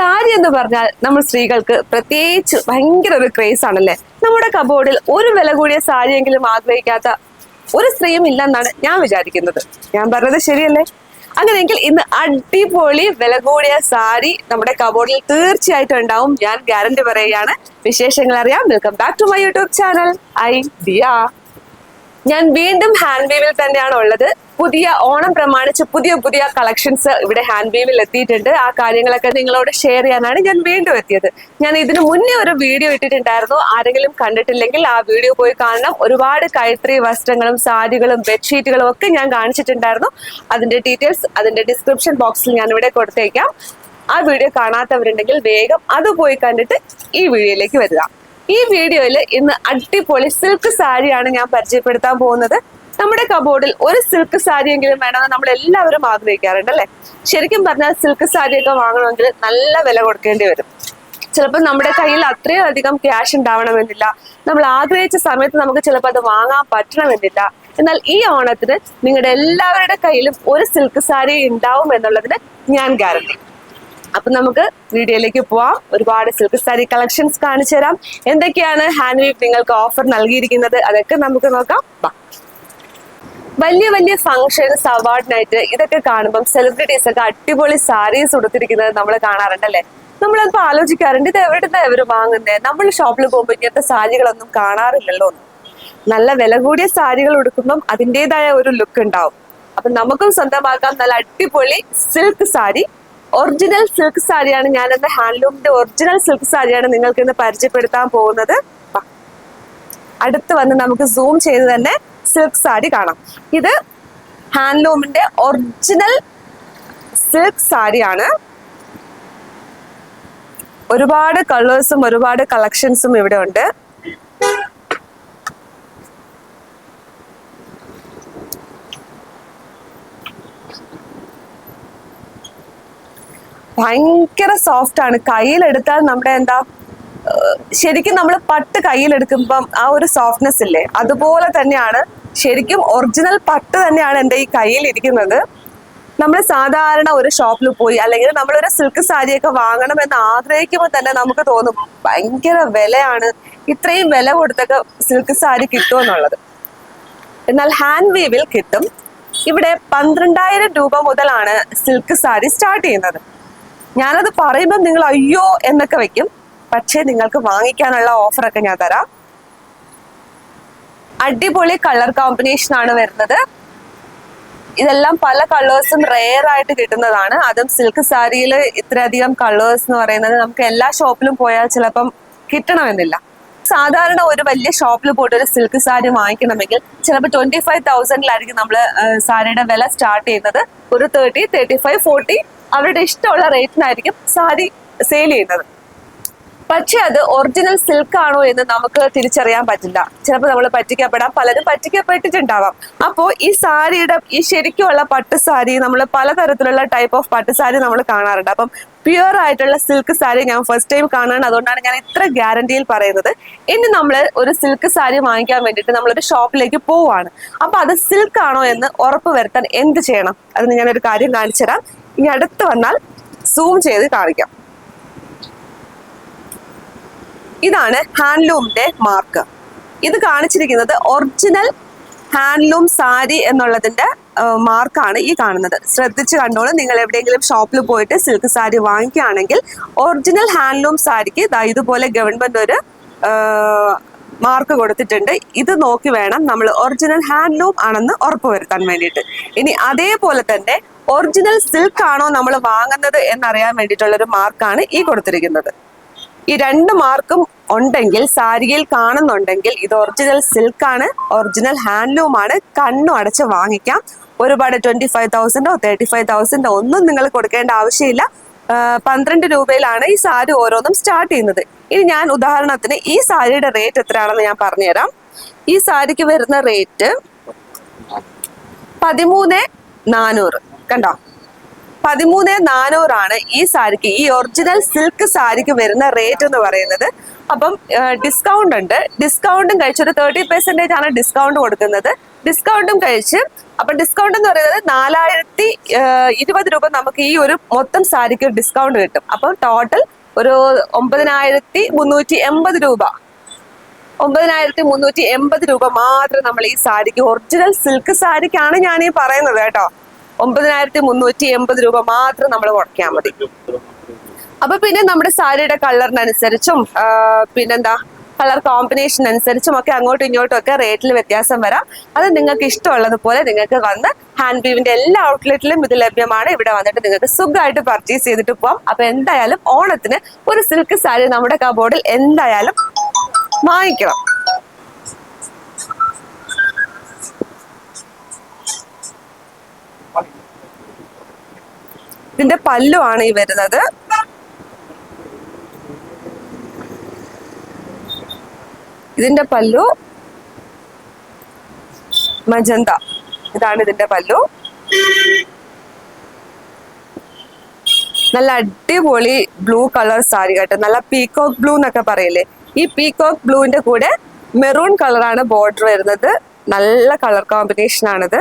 സാരി എന്ന് പറഞ്ഞാൽ നമ്മൾ സ്ത്രീകൾക്ക് പ്രത്യേകിച്ച് ഭയങ്കര ഒരു ക്രേസ് ആണല്ലേ? നമ്മുടെ കബോർഡിൽ ഒരു വില കൂടിയ സാരിയെങ്കിലും ആഗ്രഹിക്കാത്ത ഒരു സ്ത്രീയും ഇല്ലെന്നാണ് ഞാൻ വിചാരിക്കുന്നത്. ഞാൻ പറഞ്ഞത് ശരിയല്ലേ? അങ്ങനെയെങ്കിൽ ഇന്ന് അടിപൊളി വില കൂടിയ സാരി നമ്മുടെ കബോർഡിൽ തീർച്ചയായിട്ടും ഉണ്ടാവും. ഞാൻ ഗ്യാരണ്ടി പറയുകയാണ്. വിശേഷങ്ങൾ അറിയാം. Welcome back to my YouTube channel I Diya ഞാൻ വീണ്ടും ഹാൻഡ് വേവിൽ തന്നെയാണ് ഉള്ളത്. പുതിയ ഓണം പ്രമാണിച്ച് പുതിയ പുതിയ കളക്ഷൻസ് ഇവിടെ ഹാൻഡ് വേവിൽ എത്തിയിട്ടുണ്ട്. ആ കാര്യങ്ങളൊക്കെ നിങ്ങളോട് ഷെയർ ചെയ്യാനാണ് ഞാൻ വീണ്ടും എത്തിയത്. ഞാൻ ഇതിനു മുന്നേ ഒരു വീഡിയോ ഇട്ടിട്ടുണ്ടായിരുന്നു. ആരെങ്കിലും കണ്ടിട്ടില്ലെങ്കിൽ ആ വീഡിയോ പോയി കാണണം. ഒരുപാട് കൈത്തറി വസ്ത്രങ്ങളും സാരികളും ബെഡ്ഷീറ്റുകളും ഒക്കെ ഞാൻ കാണിച്ചിട്ടുണ്ടായിരുന്നു. അതിന്റെ ഡീറ്റെയിൽസ് അതിന്റെ ഡിസ്ക്രിപ്ഷൻ ബോക്സിൽ ഞാൻ ഇവിടെ കൊടുത്തേക്കാം. ആ വീഡിയോ കാണാത്തവരുണ്ടെങ്കിൽ വേഗം അത് പോയി കണ്ടിട്ട് ഈ വീഡിയോയിലേക്ക് വരിക. ഈ വീഡിയോയിൽ ഇന്ന് അടിപൊളി സിൽക്ക് സാരിയാണ് ഞാൻ പരിചയപ്പെടുത്താൻ പോകുന്നത്. നമ്മുടെ കബോർഡിൽ ഒരു സിൽക്ക് സാരിയെങ്കിലും വേണമെന്ന് നമ്മൾ എല്ലാവരും ആഗ്രഹിക്കാറുണ്ട് അല്ലെ? ശരിക്കും പറഞ്ഞാൽ സിൽക്ക് സാരിയൊക്കെ വാങ്ങണമെങ്കിൽ നല്ല വില കൊടുക്കേണ്ടി വരും. ചിലപ്പോൾ നമ്മുടെ കയ്യിൽ അത്രയും അധികം ക്യാഷ് ഉണ്ടാവണമെന്നില്ല. നമ്മൾ ആഗ്രഹിച്ച സമയത്ത് നമുക്ക് ചിലപ്പോൾ അത് വാങ്ങാൻ പറ്റണമെന്നില്ല. എന്നാൽ ഈ ഓണത്തിന് നിങ്ങളുടെ എല്ലാവരുടെ കയ്യിലും ഒരു സിൽക്ക് സാരി ഉണ്ടാവും എന്നുള്ളതിന് ഞാൻ ഗ്യാരണ്ടി അപ്പൊ നമുക്ക് വീഡിയോയിലേക്ക് പോവാം. ഒരുപാട് സിൽക്ക് സാരി കളക്ഷൻസ് കാണിച്ചു തരാം. എന്തൊക്കെയാണ് ഹാൻഡ് വീക്ക് നിങ്ങൾക്ക് ഓഫർ നൽകിയിരിക്കുന്നത്? അതൊക്കെ നമുക്ക് നോക്കാം. വലിയ വലിയ ഫംഗ്ഷൻസ് അവാർഡ് നൈറ്റ് ഇതൊക്കെ കാണുമ്പോൾ സെലിബ്രിറ്റീസ് ഒക്കെ അടിപൊളി സാരീസ് ഉടുത്തിരിക്കുന്നത് നമ്മൾ കാണാറുണ്ടല്ലേ നമ്മളപ്പോ ആലോചിക്കാറുണ്ട് ഇത് എവിടുന്ന ഇവർ വാങ്ങുന്നത് നമ്മൾ ഷോപ്പിൽ പോകുമ്പോൾ ഇങ്ങനത്തെ സാരികളൊന്നും കാണാറില്ലല്ലോ നല്ല വില കൂടിയ സാരികൾ ഉടുക്കുമ്പം അതിന്റെതായ ഒരു ലുക്ക് ഉണ്ടാവും. അപ്പൊ നമുക്കും സ്വന്തമാക്കാം. നല്ല അടിപൊളി സിൽക്ക് സാരി ഒറിജിനൽ സിൽക്ക് സാരിയാണ് ഞാൻ എന്റെ ഹാൻഡ്ലൂമിന്റെ ഒറിജിനൽ സിൽക്ക് സാരിയാണ് നിങ്ങൾക്ക് ഇന്ന് പരിചയപ്പെടുത്താൻ പോകുന്നത്. അടുത്ത് വന്ന് നമുക്ക് സൂം ചെയ്ത് തന്നെ സിൽക്ക് സാരി കാണാം. ഇത് ഹാൻഡ്ലൂമിന്റെ ഒറിജിനൽ സിൽക്ക് സാരിയാണ് ഒരുപാട് കളേഴ്സും ഒരുപാട് കളക്ഷൻസും ഇവിടെ ഉണ്ട്. ഭയങ്കര സോഫ്റ്റ് ആണ്. കയ്യിലെടുത്താൽ നമ്മുടെ എന്താ ശരിക്കും നമ്മൾ പട്ട് കയ്യിലെടുക്കുമ്പം ആ ഒരു സോഫ്റ്റ്നെസ് ഇല്ലേ? അതുപോലെ തന്നെയാണ് ശരിക്കും ഒറിജിനൽ പട്ട് തന്നെയാണ് എന്റെ ഈ കയ്യിൽ ഇരിക്കുന്നത്. നമ്മൾ സാധാരണ ഒരു ഷോപ്പിൽ പോയി അല്ലെങ്കിൽ നമ്മളൊരു സിൽക്ക് സാരിയൊക്കെ വാങ്ങണമെന്ന് ആഗ്രഹിക്കുമ്പോൾ തന്നെ നമുക്ക് തോന്നും ഭയങ്കര വിലയാണ്. ഇത്രയും വില കൊടുത്തൊക്കെ സിൽക്ക് സാരി കിട്ടുമെന്നുള്ളത് എന്നാൽ ഹാൻഡ് വീവിൽ കിട്ടും. ഇവിടെ പന്ത്രണ്ടായിരം രൂപ മുതലാണ് സിൽക്ക് സാരി സ്റ്റാർട്ട് ചെയ്യുന്നത്. ഞാനത് പറയുമ്പോൾ നിങ്ങൾ അയ്യോ എന്നൊക്കെ വെക്കും. പക്ഷേ നിങ്ങൾക്ക് വാങ്ങിക്കാനുള്ള ഓഫറൊക്കെ ഞാൻ തരാം. അടിപൊളി കളർ കോമ്പിനേഷൻ ആണ് വരുന്നത്. ഇതെല്ലാം പല കളേഴ്സും റെയർ ആയിട്ട് കിട്ടുന്നതാണ്. അതും സിൽക്ക് സാരിയിൽ ഇത്രയധികം കളേഴ്സ് എന്ന് പറയുന്നത് നമുക്ക് എല്ലാ ഷോപ്പിലും പോയാൽ ചിലപ്പം കിട്ടണമെന്നില്ല. സാധാരണ ഒരു വലിയ ഷോപ്പിൽ പോയിട്ട് ഒരു സിൽക്ക് സാരി വാങ്ങിക്കണമെങ്കിൽ ചിലപ്പോൾ ട്വന്റി ഫൈവ് തൗസൻഡിലായിരിക്കും നമ്മൾ സാരിയുടെ വില സ്റ്റാർട്ട് ചെയ്യുന്നത്. ഒരു തേർട്ടി തേർട്ടി ഫൈവ് ഫോർട്ടി അവരുടെ ഇഷ്ടമുള്ള റേറ്റിനായിരിക്കും സാരി സെയിൽ ചെയ്യുന്നത്. പക്ഷെ അത് ഒറിജിനൽ സിൽക്ക് ആണോ എന്ന് നമുക്ക് തിരിച്ചറിയാൻ പറ്റില്ല. ചിലപ്പോൾ നമ്മൾ പറ്റിക്കപ്പെടാം പലരും പറ്റിക്കപ്പെട്ടിട്ടുണ്ടാവാം. അപ്പോൾ ഈ സാരിയുടെ ഈ ശരിക്കുമുള്ള പട്ട് സാരി നമ്മൾ പലതരത്തിലുള്ള ടൈപ്പ് ഓഫ് പട്ട് സാരി നമ്മൾ കാണാറുണ്ട്. അപ്പം പ്യുവർ ആയിട്ടുള്ള സിൽക്ക് സാരി ഞാൻ ഫസ്റ്റ് ടൈം കാണാണ്. അതുകൊണ്ടാണ് ഞാൻ ഇത്ര ഗ്യാരണ്ടിയിൽ പറയുന്നത്. ഇനി നമ്മൾ ഒരു സിൽക്ക് സാരി വാങ്ങിക്കാൻ വേണ്ടിയിട്ട് നമ്മളൊരു ഷോപ്പിലേക്ക് പോവാണ്. അപ്പൊ അത് സിൽക്ക് ആണോ എന്ന് ഉറപ്പ് വരുത്താൻ എന്ത് ചെയ്യണം? അതിന് ഞാനൊരു കാര്യം കാണിച്ചു തരാം ഇനി അടുത്ത് വന്നാൽ സൂം ചെയ്ത് കാണിക്കാം. ഇതാണ് ഹാൻഡ്ലൂമിന്റെ മാർക്ക് ഇത് കാണിച്ചിരിക്കുന്നത് ഒറിജിനൽ ഹാൻഡ്ലൂം സാരി എന്നുള്ളതിന്റെ മാർക്കാണ് ഈ കാണുന്നത്. ശ്രദ്ധിച്ച് കണ്ടോളൂ. നിങ്ങൾ എവിടെയെങ്കിലും ഷോപ്പിൽ പോയിട്ട് സിൽക്ക് സാരി വാങ്ങിക്കുകയാണെങ്കിൽ ഒറിജിനൽ ഹാൻഡ്ലൂം സാരിക്ക് ഇതുപോലെ ഗവൺമെന്റ് ഒരു മാർക്ക് കൊടുത്തിട്ടുണ്ട്. ഇത് നോക്കി വേണം നമ്മൾ ഒറിജിനൽ ഹാൻഡ്ലൂം ആണെന്ന് ഉറപ്പുവരുത്താൻ വേണ്ടിയിട്ട്. ഇനി അതേപോലെ തന്നെ ഒറിജിനൽ സിൽക്ക് ആണോ നമ്മൾ വാങ്ങുന്നത് എന്നറിയാൻ വേണ്ടിയിട്ടുള്ള ഒരു മാർക്കാണ് ഈ കൊടുത്തിരിക്കുന്നത്. ഈ രണ്ട് മാർക്കും ഉണ്ടെങ്കിൽ സാരിയിൽ കാണുന്നുണ്ടെങ്കിൽ ഇത് ഒറിജിനൽ സിൽക്ക് ആണ് ഒറിജിനൽ ഹാൻഡ്ലൂം ആണ്. കണ്ണു അടച്ച് വാങ്ങിക്കാം. ഒരുപാട് ട്വന്റി ഫൈവ് തൗസൻഡോ തേർട്ടി ഫൈവ് തൗസൻഡോ ഒന്നും നിങ്ങൾ കൊടുക്കേണ്ട ആവശ്യമില്ല. പന്ത്രണ്ട് രൂപയിലാണ് ഈ സാരി ഓരോന്നും സ്റ്റാർട്ട് ചെയ്യുന്നത്. ഇനി ഞാൻ ഉദാഹരണത്തിന് ഈ സാരിയുടെ റേറ്റ് എത്രയാണെന്ന് ഞാൻ പറഞ്ഞുതരാം. ഈ സാരിക്ക് വരുന്ന റേറ്റ് പതിമൂന്ന് നാനൂറ്. കണ്ടോ? പതിമൂന്ന് നാനൂറാണ് ഈ സാരിക്ക് ഈ ഒറിജിനൽ സിൽക്ക് സാരിക്ക് വരുന്ന റേറ്റ് എന്ന് പറയുന്നത്. അപ്പം ഡിസ്കൗണ്ട് ഉണ്ട്. ഡിസ്കൗണ്ടും കഴിച്ച് ഒരു തേർട്ടി പെർസെന്റേജ് ആണ് ഡിസ്കൗണ്ട് കൊടുക്കുന്നത്. ഡിസ്കൗണ്ടും കഴിച്ച് അപ്പം ഡിസ്കൗണ്ട് എന്ന് പറയുന്നത് നാലായിരത്തി ഇരുപത് രൂപ നമുക്ക് ഈ ഒരു മൊത്തം സാരിക്ക് ഡിസ്കൗണ്ട് കിട്ടും. അപ്പം ടോട്ടൽ ഒരു ഒമ്പതിനായിരത്തി മുന്നൂറ്റി എൺപത് രൂപ. ഒമ്പതിനായിരത്തി മുന്നൂറ്റി എൺപത് രൂപ മാത്രം നമ്മൾ ഈ സാരിക്ക് ഒറിജിനൽ സിൽക്ക് സാരിക്കാണ് ഞാൻ ഈ പറയുന്നത് കേട്ടോ. ഒമ്പതിനായിരത്തി മുന്നൂറ്റി എൺപത് രൂപ മാത്രം നമ്മൾ മുടക്കിയാൽ മതി. അപ്പൊ പിന്നെ നമ്മുടെ സാരിയുടെ കളറിനനുസരിച്ചും പിന്നെന്താ? കളർ കോമ്പിനേഷൻ അനുസരിച്ചും ഒക്കെ അങ്ങോട്ടും ഇങ്ങോട്ടും ഒക്കെ റേറ്റിൽ വ്യത്യാസം വരാം. അത് നിങ്ങൾക്ക് ഇഷ്ടമുള്ളതുപോലെ നിങ്ങൾക്ക് വന്ന് ഹാൻഡ് ബീവിന്റെ എല്ലാ ഔട്ട്ലെറ്റിലും ഇത് ലഭ്യമാണ്. ഇവിടെ വന്നിട്ട് നിങ്ങൾക്ക് സുഖമായിട്ട് പർച്ചേസ് ചെയ്തിട്ട് പോവാം. അപ്പൊ എന്തായാലും ഓണത്തിന് ഒരു സിൽക്ക് സാരി നമ്മുടെ കബോർഡിൽ എന്തായാലും വാങ്ങിക്കണം. ഇതിന്റെ പല്ലുവാണ് ഈ വരുന്നത്. ഇതിന്റെ പല്ലു മജന്ത. ഇതാണ് ഇതിന്റെ പല്ലു. നല്ല അടിപൊളി ബ്ലൂ കളർ സാരി കേട്ടോ. നല്ല പീകോക്ക് ബ്ലൂ എന്നൊക്കെ പറയില്ലേ? ഈ പീകോക്ക് ബ്ലൂവിന്റെ കൂടെ മെറൂൺ കളറാണ് ബോർഡർ വരുന്നത്. നല്ല കളർ കോമ്പിനേഷൻ ആണിത്.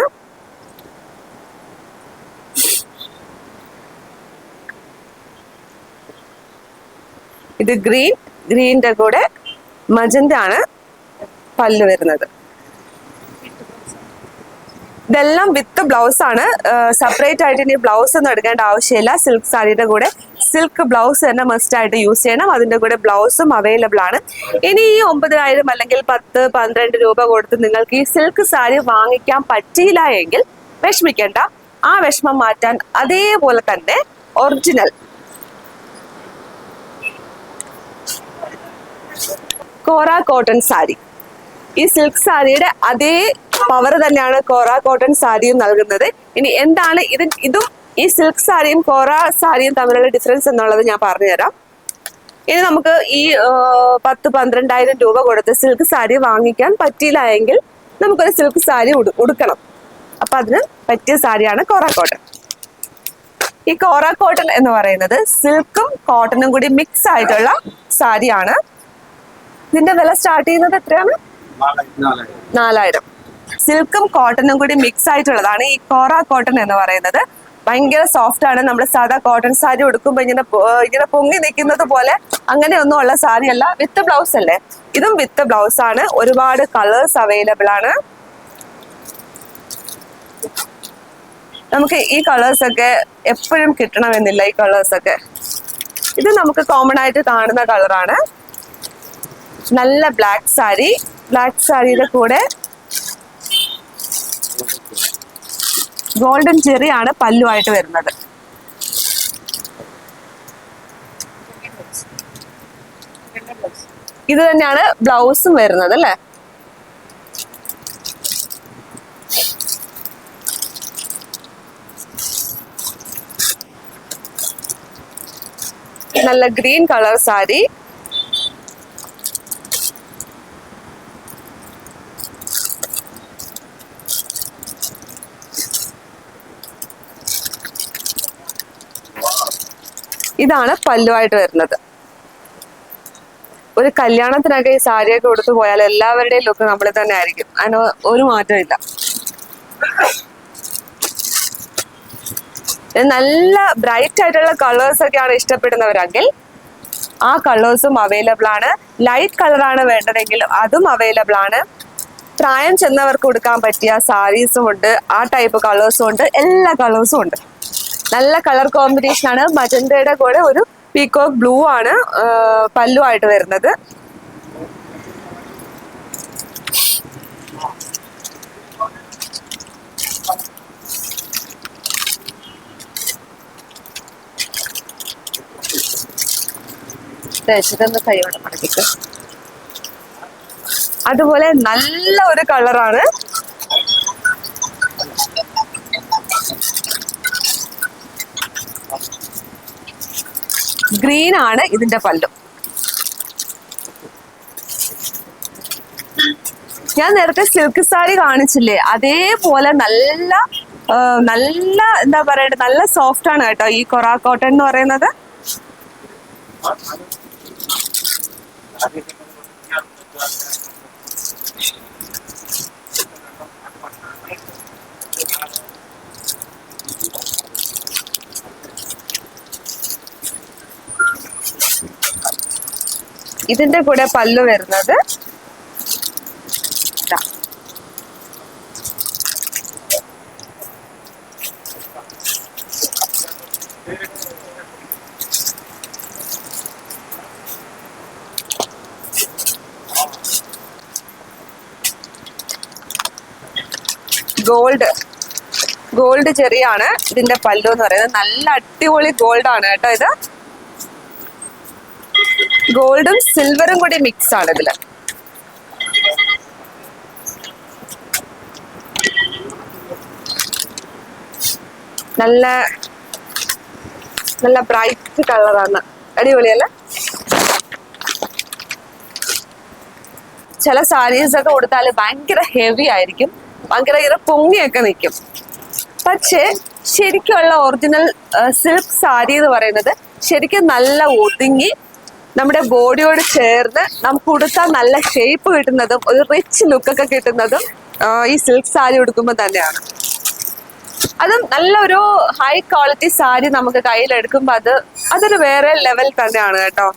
ഇത് ഗ്രീൻ ഗ്രീനിന്റെ കൂടെ മജന്ത ആണ് പല്ല് വരുന്നത്. ഇതെല്ലാം വിത്ത് ബ്ലൗസ് ആണ്. സെപ്പറേറ്റ് ആയിട്ട് ഇനി ബ്ലൗസ് ഒന്നും എടുക്കേണ്ട ആവശ്യമില്ല. സിൽക്ക് സാരിയുടെ കൂടെ സിൽക്ക് ബ്ലൗസ് തന്നെ മസ്റ്റ് ആയിട്ട് യൂസ് ചെയ്യണം. അതിന്റെ കൂടെ ബ്ലൗസും അവൈലബിൾ ആണ്. ഇനി ഈ ഒമ്പതിനായിരം അല്ലെങ്കിൽ പത്ത് പന്ത്രണ്ട് രൂപ കൊടുത്ത് നിങ്ങൾക്ക് ഈ സിൽക്ക് സാരി വാങ്ങിക്കാൻ പറ്റിയില്ല എങ്കിൽ വിഷമിക്കേണ്ട. ആ വിഷമം മാറ്റാൻ അതേപോലെ തന്നെ ഒറിജിനൽ കോറ കോട്ടൺ സാരി. ഈ സിൽക്ക് സാരിയുടെ അതേ പവർ തന്നെയാണ് കോറ കോട്ടൺ സാരിയും നൽകുന്നത്. ഇനി എന്താണ് ഇത്? ഇതും ഈ സിൽക്ക് സാരിയും കോറ സാരിയും തമ്മിലുള്ള ഡിഫറൻസ് എന്നുള്ളത് ഞാൻ പറഞ്ഞുതരാം. ഇനി നമുക്ക് ഈ പത്ത് പന്ത്രണ്ടായിരം രൂപ കൊടുത്ത് സിൽക്ക് സാരി വാങ്ങിക്കാൻ പറ്റിയില്ല എങ്കിൽ നമുക്കൊരു സിൽക്ക് സാരി ഉടു- ഉടുക്കണം. അപ്പൊ അതിന് പറ്റിയ സാരിയാണ് കോറ കോട്ടൺ. ഈ കോറ കോട്ടൺ എന്ന് പറയുന്നത് സിൽക്കും കോട്ടണും കൂടി മിക്സ് ആയിട്ടുള്ള സാരിയാണ്. ഇതിന്റെ വില സ്റ്റാർട്ട് ചെയ്യുന്നത് എത്രയാണ്? നാലായിരം. സിൽക്കും കോട്ടനും കൂടി മിക്സ് ആയിട്ടുള്ളതാണ്. ഈ കോറ കോട്ടൺ എന്ന് പറയുന്നത് ഭയങ്കര സോഫ്റ്റ് ആണ്. നമ്മൾ സാധാ കോട്ടൺ സാരി ഉടുക്കുമ്പോൾ ഇങ്ങനെ ഇങ്ങനെ പൊങ്ങി നിൽക്കുന്നത് പോലെ അങ്ങനെയൊന്നും ഉള്ള സാരി അല്ല വിത്ത് ബ്ലൗസ് അല്ലേ? ഇതും വിത്ത് ബ്ലൗസ് ആണ്. ഒരുപാട് കളേഴ്സ് അവൈലബിൾ ആണ്. നമുക്ക് ഈ കളേഴ്സ് ഒക്കെ എപ്പോഴും കിട്ടണമെന്നില്ല ഈ കളേഴ്സ് ഒക്കെ. ഇത് നമുക്ക് കോമൺ ആയിട്ട് കാണുന്ന കളറാണ് നല്ല ബ്ലാക്ക് സാരി ബ്ലാക്ക് സാരിയുടെ കൂടെ ഗോൾഡൻ ചെറി ആണ് പല്ലുമായിട്ട് വരുന്നത്. ഇത് തന്നെയാണ് ബ്ലൗസും വരുന്നത് അല്ലേ? നല്ല ഗ്രീൻ കളർ സാരി ഇതാണ് പല്ലുവായിട്ട് വരുന്നത്. ഒരു കല്യാണത്തിനൊക്കെ ഈ സാരിയൊക്കെ കൊടുത്തു പോയാൽ എല്ലാവരുടെയും ലുക്ക് നമ്മൾ തന്നെ ആയിരിക്കും. അതിന് ഒരു മാറ്റമില്ല നല്ല ബ്രൈറ്റ് ആയിട്ടുള്ള കളേഴ്സ് ഒക്കെയാണ് ഇഷ്ടപ്പെടുന്നവരെങ്കിൽ ആ കളേഴ്സും അവൈലബിൾ ആണ്. ലൈറ്റ് കളറാണ് വേണ്ടതെങ്കിൽ അതും അവൈലബിൾ ആണ്. പ്രായം ചെന്നവർക്ക് കൊടുക്കാൻ പറ്റിയ സാരീസും ഉണ്ട്. ആ ടൈപ്പ് കളേഴ്സും ഉണ്ട്. എല്ലാ കളേഴ്സും ഉണ്ട്. നല്ല കളർ കോമ്പിനേഷൻ ആണ്. മജന്തയുടെ കൂടെ ഒരു പീകോക്ക് ബ്ലൂ ആണ് പല്ലു പല്ലുമായിട്ട് വരുന്നത്. അതുപോലെ നല്ല ഒരു കളറാണ് ഗ്രീൻ ആണ് ഇതിന്റെ പല്ലു. ഞാൻ നേരത്തെ സിൽക്ക് സാരി കാണിച്ചില്ലേ? അതേപോലെ നല്ല നല്ല എന്താ പറയണ്ടേ? നല്ല സോഫ്റ്റ് ആണ് കേട്ടോ ഈ കൊറാക്കോട്ടൺ കോട്ടൺ എന്ന് പറയുന്നത്. ഇതിന്റെ കൂടെ പല്ല് വരുന്നത്. ഗോൾഡ്. ഗോൾഡ് ചെറിയാണ് ഇതിന്റെ പല്ലു എന്ന് പറയുന്നത്. നല്ല അടിപൊളി ഗോൾഡ് ആണ് കേട്ടോ ഇത്. ഗോൾഡും സിൽവറും കൂടി മിക്സ് ആണ് ഇതിൽ. നല്ല നല്ല ബ്രൈറ്റ് കളറാണ് അടിപൊളിയല്ല? ചില സാരീസ് ഒക്കെ കൊടുത്താൽ ഭയങ്കര ഹെവി ആയിരിക്കും. ഭയങ്കര ഇങ്ങനെ പൊങ്ങിയൊക്കെ നിൽക്കും പക്ഷേ ശരിക്കുള്ള ഒറിജിനൽ സിൽക്ക് സാരി എന്ന് പറയുന്നത് ശരിക്കും നല്ല ഒതുങ്ങി നമ്മുടെ ബോഡിയോട് ചേർന്ന് നമുക്ക് ഉടുത്താൽ നല്ല ഷേപ്പ് കിട്ടുന്നതും ഒരു റിച്ച് ലുക്കൊക്കെ കിട്ടുന്നതും ഈ സിൽക്ക് സാരി ഉടുക്കുമ്പോൾ തന്നെയാണ്. അതും നല്ലൊരു ഹൈ ക്വാളിറ്റി സാരി നമുക്ക് കയ്യിലെടുക്കുമ്പോൾ അത് അതൊരു വേറെ ലെവൽ തന്നെയാണ് കേട്ടോ.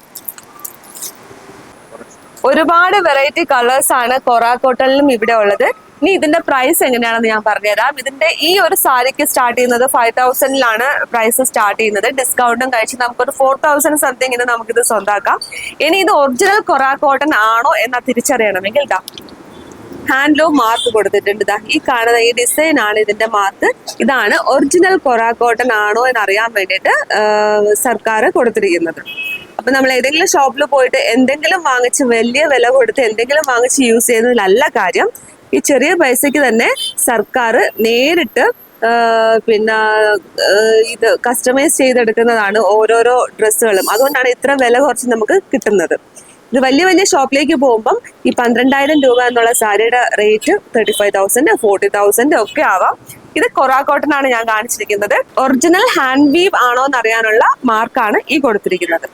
ഒരുപാട് വെറൈറ്റി കളേഴ്സ് ആണ് കൊറാക്കോട്ടലിലും ഇവിടെ ഉള്ളത്. ഇനി ഇതിന്റെ പ്രൈസ് എങ്ങനെയാണെന്ന് ഞാൻ പറഞ്ഞുതരാം. ഇതിന്റെ ഈ ഒരു സാരിക്ക് സ്റ്റാർട്ട് ചെയ്യുന്നത് ഫൈവ് തൗസൻഡിലാണ് പ്രൈസ് സ്റ്റാർട്ട് ചെയ്യുന്നത്. ഡിസ്കൗണ്ടും കഴിച്ച് നമുക്കൊരു ഫോർ തൗസൻഡ് സംതിങ്ങിന് നമുക്കിത് സ്വന്തമാക്കാം ഇനി ഇത് ഒറിജിനൽ കൊറാ കോട്ടൺ ആണോ എന്ന് തിരിച്ചറിയണമെങ്കിൽ ഇതാ ഹാൻഡ്ലൂം മാർക്ക് കൊടുത്തിട്ടുണ്ട്. ഇതാ ഈ കാണുന്ന ഈ ഡിസൈൻ ആണ് ഇതിന്റെ മാർക്ക് ഇതാണ് ഒറിജിനൽ കൊറാ കോട്ടൺ ആണോ എന്ന് അറിയാൻ വേണ്ടിയിട്ട് സർക്കാർ കൊടുത്തിരിക്കുന്നത്. അപ്പൊ നമ്മൾ ഏതെങ്കിലും ഷോപ്പിൽ പോയിട്ട് എന്തെങ്കിലും വാങ്ങിച്ച് വലിയ വില കൊടുത്ത് എന്തെങ്കിലും വാങ്ങിച്ച് യൂസ് ചെയ്യുന്നതിലല്ല കാര്യം. ഈ ചെറിയ പൈസയ്ക്ക് തന്നെ സർക്കാർ നേരിട്ട് പിന്നെ ഇത് കസ്റ്റമൈസ് ചെയ്തെടുക്കുന്നതാണ് ഓരോരോ ഡ്രസ്സുകളും. അതുകൊണ്ടാണ് ഇത്ര വില കുറച്ച് നമുക്ക് കിട്ടുന്നത്. ഇത് വലിയ വലിയ ഷോപ്പിലേക്ക് പോകുമ്പം ഈ പന്ത്രണ്ടായിരം രൂപ എന്നുള്ള സാരിയുടെ rate thirty five thousand forty thousand ഒക്കെ ആവാം. ഇത് കൊറാ ആണ് ഞാൻ കാണിച്ചിരിക്കുന്നത്. ഒറിജിനൽ ഹാൻഡ് വീവ് ആണോ എന്ന് അറിയാനുള്ള മാർക്കാണ് ഈ കൊടുത്തിരിക്കുന്നത്.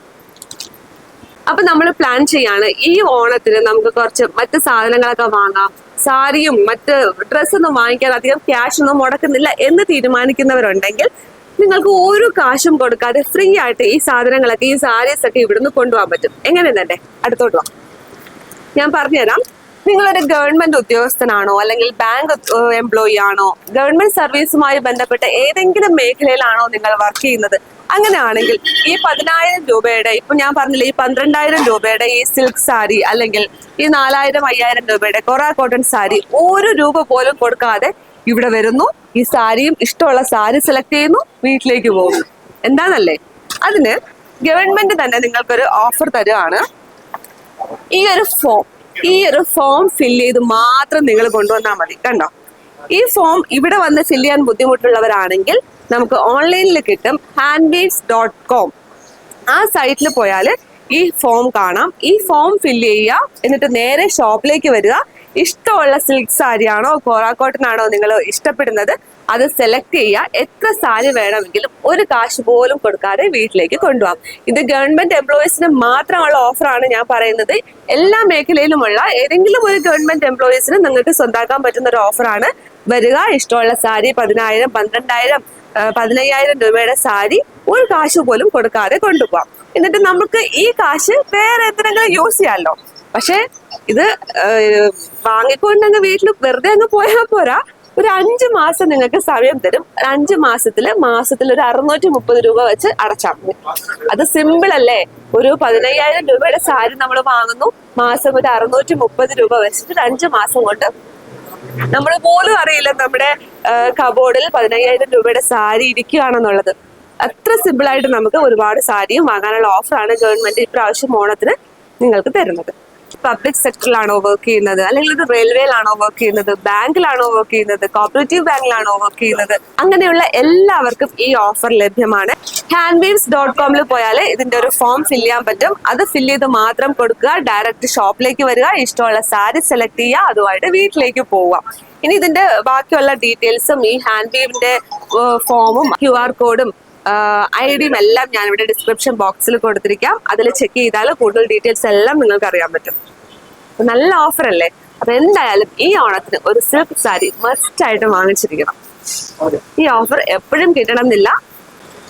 അപ്പൊ നമ്മൾ പ്ലാൻ ചെയ്യാണ് ഈ ഓണത്തിന് നമുക്ക് കുറച്ച് മറ്റ് സാധനങ്ങളൊക്കെ വാങ്ങാം. സാരിയും മറ്റ് ഡ്രസ്സൊന്നും വാങ്ങിക്കാൻ അധികം ക്യാഷ് ഒന്നും മുടക്കുന്നില്ല എന്ന് തീരുമാനിക്കുന്നവരുണ്ടെങ്കിൽ നിങ്ങൾക്ക് ഒരു കാശും കൊടുക്കാതെ ഫ്രീ ആയിട്ട് ഈ സാധനങ്ങളൊക്കെ ഈ സാരീസ് ഒക്കെ ഇവിടുന്ന് കൊണ്ടുപോകാൻ പറ്റും. എങ്ങനെ തന്നെ? അടുത്തോട്ട് വാ. ഞാൻ പറഞ്ഞുതരാം. നിങ്ങളൊരു ഗവൺമെന്റ് ഉദ്യോഗസ്ഥനാണോ അല്ലെങ്കിൽ ബാങ്ക് എംപ്ലോയി ആണോ? ഗവൺമെന്റ് സർവീസുമായി ബന്ധപ്പെട്ട ഏതെങ്കിലും മേഖലയിലാണോ നിങ്ങൾ വർക്ക് ചെയ്യുന്നത്? അങ്ങനെയാണെങ്കിൽ ഈ പതിനായിരം രൂപയുടെ ഇപ്പൊ ഞാൻ പറഞ്ഞില്ലേ ഈ പന്ത്രണ്ടായിരം രൂപയുടെ ഈ സിൽക്ക് സാരി അല്ലെങ്കിൽ ഈ നാലായിരം അയ്യായിരം രൂപയുടെ കൊറ കോട്ടൺ സാരി ഒരു രൂപ പോലും കൊടുക്കാതെ ഇവിടെ വരുന്നു. ഈ സാരിയും ഇഷ്ടമുള്ള സാരി സെലക്ട് ചെയ്യുന്നു വീട്ടിലേക്ക് പോകുന്നു. എന്താണല്ലേ? അതിന് ഗവൺമെന്റ് തന്നെ നിങ്ങൾക്കൊരു ഓഫർ തരുവാണ്. ഈ ഒരു ഫോം ഈ ഒരു ഫോം ഫില്ല് ചെയ്ത് മാത്രം നിങ്ങൾ കൊണ്ടുവന്നാൽ മതി. കണ്ടോ? ഈ ഫോം ഇവിടെ വന്ന് ഫില്ല് ചെയ്യാൻ ബുദ്ധിമുട്ടുള്ളവരാണെങ്കിൽ നമുക്ക് ഓൺലൈനിൽ കിട്ടും ഹാൻഡ്ബീഡ്സ് ഡോട്ട് കോം ആ സൈറ്റിൽ പോയാൽ ഈ ഫോം കാണാം. ഈ ഫോം ഫില്ല് ചെയ്യുക എന്നിട്ട് നേരെ ഷോപ്പിലേക്ക് വരിക. ഇഷ്ടമുള്ള സിൽക്ക് സാരിയാണോ കോറാക്കോട്ടൺ ആണോ നിങ്ങൾ ഇഷ്ടപ്പെടുന്നത് അത് സെലക്ട് ചെയ്യുക. എത്ര സാരി വേണമെങ്കിലും ഒരു കാശ് പോലും കൊടുക്കാതെ വീട്ടിലേക്ക് കൊണ്ടുപോകാം. ഇത് ഗവൺമെന്റ് എംപ്ലോയീസിന് മാത്രമുള്ള ഓഫറാണ് ഞാൻ പറയുന്നത്. എല്ലാ മേഖലയിലുമുള്ള ഏതെങ്കിലും ഒരു ഗവൺമെന്റ് എംപ്ലോയീസിന് നിങ്ങൾക്ക് സ്വന്താക്കാൻ പറ്റുന്ന ഒരു ഓഫറാണ് വരിക ഇഷ്ടമുള്ള സാരി പതിനായിരം പന്ത്രണ്ടായിരം പതിനയ്യായിരം രൂപയുടെ സാരി ഒരു കാശ് പോലും കൊടുക്കാതെ കൊണ്ടുപോകാം എന്നിട്ട് നമുക്ക് ഈ കാശ് വേറെ എന്തിനെങ്കിലും യൂസ് ചെയ്യാമല്ലോ പക്ഷെ ഇത് വാങ്ങിക്കൊണ്ട് അങ്ങ് വീട്ടിൽ വെറുതെ അങ്ങ് പോയാൽ പോരാ. ഒരു അഞ്ച് മാസം നിങ്ങൾക്ക് സമയം തരും. അഞ്ച് മാസത്തിൽ മാസത്തിൽ ഒരു അറുന്നൂറ്റി മുപ്പത് രൂപ വെച്ച് അടച്ചാൽ മതി. അത് സിമ്പിൾ അല്ലേ? ഒരു പതിനയ്യായിരം രൂപയുടെ സാരി നമ്മൾ വാങ്ങുന്നു. മാസം ഒരു അറുന്നൂറ്റി മുപ്പത് രൂപ വെച്ചിട്ട് അഞ്ച് മാസം കൊണ്ട് നമ്മൾ പോലും അറിയില്ല നമ്മുടെ കബോർഡിൽ പതിനയ്യായിരം രൂപയുടെ സാരി ഇരിക്കുകയാണെന്നുള്ളത്. അത്ര സിമ്പിൾ ആയിട്ട് നമുക്ക് ഒരുപാട് സാരിയും വാങ്ങാനുള്ള ഓഫറാണ് ഗവൺമെന്റ് ഇപ്രാവശ്യം ഓണത്തിന് നിങ്ങൾക്ക് തരുന്നത്. പബ്ലിക് സെക്ടറിലാണോ വർക്ക് ചെയ്യുന്നത്? അല്ലെങ്കിൽ ഇത് റെയിൽവേയിലാണോ വർക്ക് ചെയ്യുന്നത്? ബാങ്കിലാണോ വർക്ക് ചെയ്യുന്നത്? കോപ്പറേറ്റീവ് ബാങ്കിലാണോ വർക്ക് ചെയ്യുന്നത്? അങ്ങനെയുള്ള എല്ലാവർക്കും ഈ ഓഫർ ലഭ്യമാണ്. ഹാൻഡ്വീവ്സ് ഡോട്ട് കോമിൽ പോയാൽ ഇതിന്റെ ഒരു ഫോം ഫില്ല് ചെയ്യാൻ പറ്റും. അത് ഫില്ല് ചെയ്ത് മാത്രം കൊടുക്കുക ഡയറക്റ്റ് ഷോപ്പിലേക്ക് വരിക ഇഷ്ടമുള്ള സാരി സെലക്ട് ചെയ്യുക അതുമായിട്ട് വീട്ടിലേക്ക് പോവുക. ഇനി ഇതിന്റെ ബാക്കിയുള്ള ഡീറ്റെയിൽസും ഈ ഹാൻഡ് വീവിന്റെ ഫോമും ക്യു ആർ കോഡും ഐ ഡിയും എല്ലാം ഞാനിവിടെ ഡിസ്ക്രിപ്ഷൻ ബോക്സിൽ കൊടുത്തിരിക്കാം. അതിൽ ചെക്ക് ചെയ്താൽ കൂടുതൽ ഡീറ്റെയിൽസ് എല്ലാം നിങ്ങൾക്ക് അറിയാൻ പറ്റും. നല്ല ഓഫർ അല്ലേ? അപ്പൊ എന്തായാലും ഈ ഓണത്തിന് ഒരു സിൽക്ക് സാരി മസ്റ്റ് ആയിട്ട് വാങ്ങിച്ചിരിക്കണം. ഈ ഓഫർ എപ്പോഴും കിട്ടണം എന്നില്ല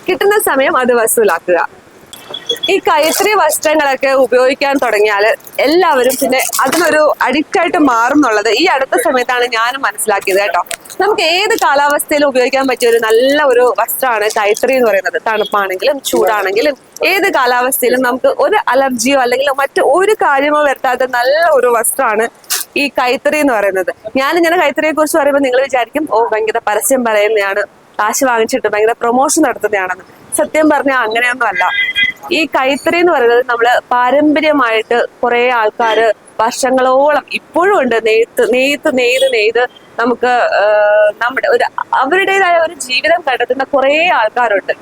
കിട്ടുന്ന സമയം അത് വസൂലാക്കുക. ഈ കൈത്തറി വസ്ത്രങ്ങളൊക്കെ ഉപയോഗിക്കാൻ തുടങ്ങിയാൽ എല്ലാവരും പിന്നെ അതിനൊരു അഡിക്റ്റ് ആയിട്ട് മാറും എന്നുള്ളത് ഈ അടുത്ത സമയത്താണ് ഞാനും മനസ്സിലാക്കിയത് കേട്ടോ. നമുക്ക് ഏത് കാലാവസ്ഥയിലും ഉപയോഗിക്കാൻ പറ്റിയ ഒരു നല്ല ഒരു വസ്ത്രമാണ് കൈത്തറി എന്ന് പറയുന്നത്. തണുപ്പാണെങ്കിലും ചൂടാണെങ്കിലും ഏത് കാലാവസ്ഥയിലും നമുക്ക് ഒരു അലർജിയോ അല്ലെങ്കിൽ മറ്റു ഒരു കാര്യമോ വരുത്താത്ത നല്ല ഒരു വസ്ത്രമാണ് ഈ കൈത്തറി എന്ന് പറയുന്നത്. ഞാൻ ഇങ്ങനെ കൈത്തറിയെ കുറിച്ച് പറയുമ്പോൾ നിങ്ങൾ വിചാരിക്കും ഓ ഭയങ്കര പരസ്യം പറയുന്നതാണ് കാശ് വാങ്ങിച്ചിട്ട് ഭയങ്കര പ്രൊമോഷൻ നടത്തുന്നതാണെന്ന്. സത്യം പറഞ്ഞാൽ അങ്ങനെയൊന്നും അല്ല. ഈ കൈത്തറി എന്ന് പറയുന്നത് നമ്മൾ പാരമ്പര്യമായിട്ട് കുറെ ആൾക്കാര് വർഷങ്ങളോളം ഇപ്പോഴും ഉണ്ട്. നെയ്ത്ത് നെയ്ത്ത് നെയ്ത് നെയ്ത് നമുക്ക് നമ്മുടെ ഒരു അവരുടേതായ ഒരു ജീവിതം കണ്ടെത്തുന്ന കുറെ ആൾക്കാരുണ്ട്.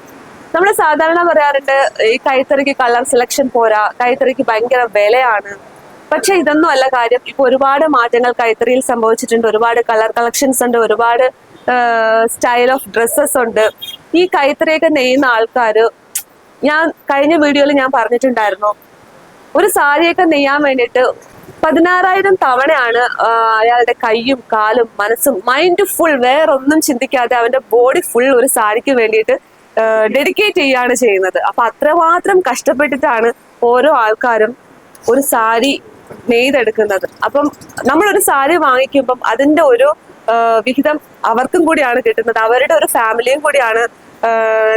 നമ്മൾ സാധാരണ പറയാറുണ്ട് ഈ കൈത്തറിക്ക് കളർ സെലക്ഷൻ പോരാ കൈത്തറിക്ക് ഭയങ്കര വിലയാണ്. പക്ഷെ ഇതൊന്നും അല്ല കാര്യം. ഇപ്പൊ ഒരുപാട് മാറ്റങ്ങൾ കൈത്തറിയിൽ സംഭവിച്ചിട്ടുണ്ട്. ഒരുപാട് കളർ കളക്ഷൻസ് ഉണ്ട്. ഒരുപാട് സ്റ്റൈൽ ഓഫ് ഡ്രസ്സസ് ഉണ്ട്. ഈ കൈത്തറിയൊക്കെ നെയ്യുന്ന ആൾക്കാര് ഞാൻ കഴിഞ്ഞ വീഡിയോയിൽ ഞാൻ പറഞ്ഞിട്ടുണ്ടായിരുന്നു. ഒരു സാരിയൊക്കെ നെയ്യാൻ വേണ്ടിയിട്ട് പതിനാറായിരം തവണയാണ് അയാളുടെ കൈയും കാലും മനസ്സും മൈൻഡ് ഫുൾ വേറൊന്നും ചിന്തിക്കാതെ അവന്റെ ബോഡി ഫുൾ ഒരു സാരിക്ക് വേണ്ടിയിട്ട് ഡെഡിക്കേറ്റ് ചെയ്യാണ് ചെയ്യുന്നത്. അപ്പൊ അത്രമാത്രം കഷ്ടപ്പെട്ടിട്ടാണ് ഓരോ ആൾക്കാരും ഒരു സാരി നെയ്തെടുക്കുന്നത്. അപ്പം നമ്മളൊരു സാരി വാങ്ങിക്കുമ്പം അതിന്റെ ഒരു വിഹിതം അവർക്കും കൂടിയാണ് കിട്ടുന്നത്. അവരുടെ ഒരു ഫാമിലിയും കൂടിയാണ്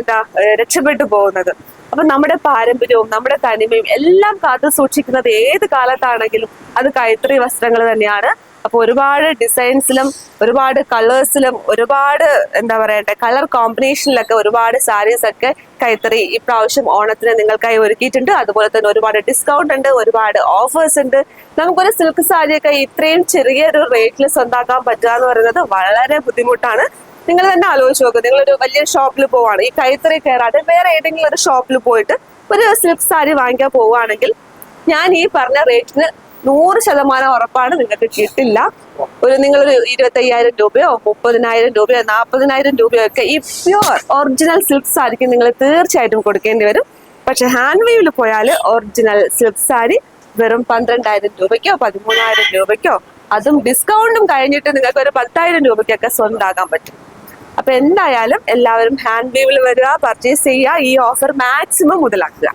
എന്താ രക്ഷപ്പെട്ടു പോകുന്നത്. അപ്പൊ നമ്മുടെ പാരമ്പര്യവും നമ്മുടെ തനിമയും എല്ലാം കാത്തു സൂക്ഷിക്കുന്നത് ഏത് കാലത്താണെങ്കിലും അത് കൈത്തറി വസ്ത്രങ്ങൾ തന്നെയാണ്. അപ്പൊ ഒരുപാട് ഡിസൈൻസിലും ഒരുപാട് കളേഴ്സിലും ഒരുപാട് എന്താ പറയട്ടെ കളർ കോമ്പിനേഷനിലൊക്കെ ഒരുപാട് സാരീസ് ഒക്കെ കൈത്തറി ഇപ്രാവശ്യം ഓണത്തിന് നിങ്ങൾക്കായി ഒരുക്കിയിട്ടുണ്ട്. അതുപോലെ തന്നെ ഒരുപാട് ഡിസ്കൗണ്ട് ഉണ്ട് ഒരുപാട് ഓഫേഴ്സ് ഉണ്ട്. നമുക്കൊരു സിൽക്ക് സാരിയൊക്കെ ഇത്രയും ചെറിയൊരു റേറ്റിൽ സ്വന്താക്കാൻ പറ്റുക എന്ന് പറയുന്നത് വളരെ ബുദ്ധിമുട്ടാണ്. നിങ്ങൾ തന്നെ ആലോചിച്ച് നോക്കുക നിങ്ങളൊരു വലിയ ഷോപ്പിൽ പോവാണ് ഈ കൈത്തറി കയറാതെ വേറെ ഏതെങ്കിലും ഒരു ഷോപ്പിൽ പോയിട്ട് ഒരു സിൽക്ക് സാരി വാങ്ങിക്കാൻ പോവുകയാണെങ്കിൽ ഞാൻ ഈ പറഞ്ഞ റേറ്റിന് നൂറ് ശതമാനം ഉറപ്പാണ് നിങ്ങൾക്ക് കിട്ടില്ല. ഒരു നിങ്ങളൊരു ഇരുപത്തയ്യായിരം രൂപയോ മുപ്പതിനായിരം രൂപയോ നാൽപ്പതിനായിരം രൂപയോ ഒക്കെ ഈ പ്യുവർ ഒറിജിനൽ സിൽക്ക് സാരിക്ക് നിങ്ങൾ തീർച്ചയായിട്ടും കൊടുക്കേണ്ടി വരും. പക്ഷെ ഹാൻഡ് വേവിൽ പോയാൽ ഒറിജിനൽ സിൽക്ക് സാരി വെറും പന്ത്രണ്ടായിരം രൂപയ്ക്കോ പതിമൂന്നായിരം രൂപയ്ക്കോ അതും ഡിസ്കൗണ്ടും കഴിഞ്ഞിട്ട് നിങ്ങൾക്ക് ഒരു പത്തായിരം രൂപയ്ക്കൊക്കെ സ്വന്തമാക്കാൻ പറ്റും. അപ്പൊ എന്തായാലും എല്ലാവരും ഹാൻഡ് വേവിൽ വരിക പർച്ചേസ് ചെയ്യുക ഈ ഓഫർ മാക്സിമം മുതലാക്കുക.